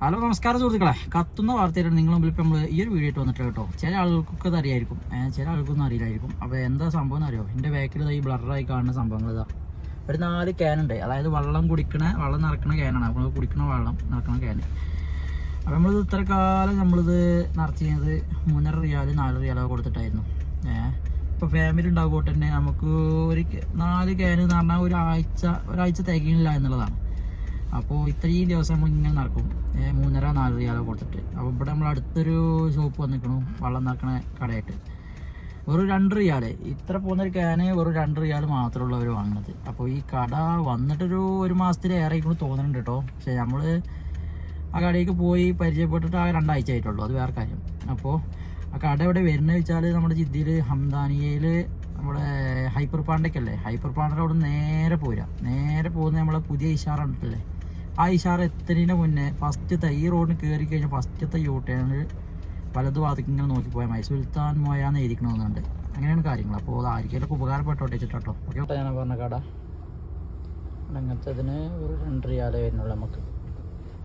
Hello നമസ്കാരം സുഹൃത്തുക്കളെ. കത്തുന്ന വാർത്തയിലാണ് നിങ്ങൾ മുമ്പിൽ ഇപ്പം നമ്മൾ ഈ ഒരു വീഡിയോ ഇട്ട് വന്നിട്ടില്ല കേട്ടോ. ചില ആളുകൾക്കൊക്കെ അത് അറിയായിരിക്കും. ചില ആൾക്കൊന്നും അറിയില്ലായിരിക്കും. അപ്പോൾ എന്താ സംഭവം എന്ന് അറിയോ? എന്റെ ബാക്കിൽ ഈ ബ്ലറായി കാണുന്ന സംഭവങ്ങൾ ഇതാ. ഒരു നാല് ക്യാനുണ്ട് അതായത് വെള്ളം കുടിക്കണ വെള്ളം നിറക്കണ ക്യാനാണ് നമ്മൾ കുടിക്കണ വെള്ളം നിറക്കണ ക്യാൻ അപ്പോൾ നമ്മളിത് ഇത്ര കാലം നമ്മളിത് കഴിഞ്ഞത് മൂന്നര റിയാൽ നാല് റിയാലോ കൊടുത്തിട്ടായിരുന്നു. ഇപ്പോൾ ഫാമിലി ഉണ്ടാകുമ്പോൾ തന്നെ നമുക്ക് ഒരു നാല് ക്യാൻ എന്ന് പറഞ്ഞാൽ ഒരാഴ്ച ഒരാഴ്ച തികയില്ല എന്നുള്ളതാണ്. അപ്പോൾ ഇത്രയും ദിവസം ഇങ്ങനെ നടക്കും. മൂന്നര നാല് റിയാലോ കൊടുത്തിട്ട്. അപ്പോൾ ഇവിടെ നമ്മൾ അടുത്തൊരു ഷോപ്പ് വന്നിക്കണു വെള്ളം നിറക്കണ കടയായിട്ട്. ഒരു രണ്ട് റിയാൽ. ഇത്ര പോകുന്ന ഒരു ക്യാന് വെറും രണ്ട് റിയാൽ മാത്രമുള്ളവർ വാങ്ങുന്നത് അപ്പോൾ ഈ കട വന്നിട്ടൊരു ഒരു മാസത്തിലേറെക്കൊണ്ട് തോന്നുന്നുണ്ട് കേട്ടോ. പക്ഷേ നമ്മൾ ആ കടയിലേക്ക് പോയി പരിചയപ്പെട്ടിട്ട് ആ രണ്ടാഴ്ച ആയിട്ടുള്ളൂ. അത് വേറെ കാര്യം. അപ്പോൾ ആ കട എവിടെ വരുന്നത് വെച്ചാൽ നമ്മുടെ ജിദ്ദിയിൽ ഹംദാനിയയിൽ നമ്മുടെ ഹൈപ്പർ പാണ്ടൊക്കെ അല്ലേ ഹൈപ്പർ പാണ്ടയുടെ അവിടെ നേരെ പോരാ. നേരെ പോകുന്ന നമ്മളെ പുതിയ ഇഷാറ ഉണ്ടല്ലേ ആ ഇഷാറ എത്തുന്നതിന് മുന്നേ ഫസ്റ്റത്തെ ഈ റോഡിന് കയറി കഴിഞ്ഞാൽ ഫസ്റ്റത്തെ യൂ ടേണിൽ വലതു ഭാഗത്തേക്ക് ഇങ്ങനെ നോക്കിപ്പോയാൽ മതി സുൽത്താൻ മോയാന്ന് എഴുതിക്കണമെന്നുണ്ട് അങ്ങനെയാണ് കാര്യങ്ങൾ. അപ്പോൾ അത് ആർക്കെങ്കിലും ഉപകാരപ്പെട്ടോട്ടെ വെച്ചിട്ടോ ഓക്കെ ഞാൻ പറഞ്ഞ കട. അങ്ങനത്തെ ഇതിന് ഒരു രണ്ട് റിയാലേ വരുന്നുള്ളൂ നമുക്ക്.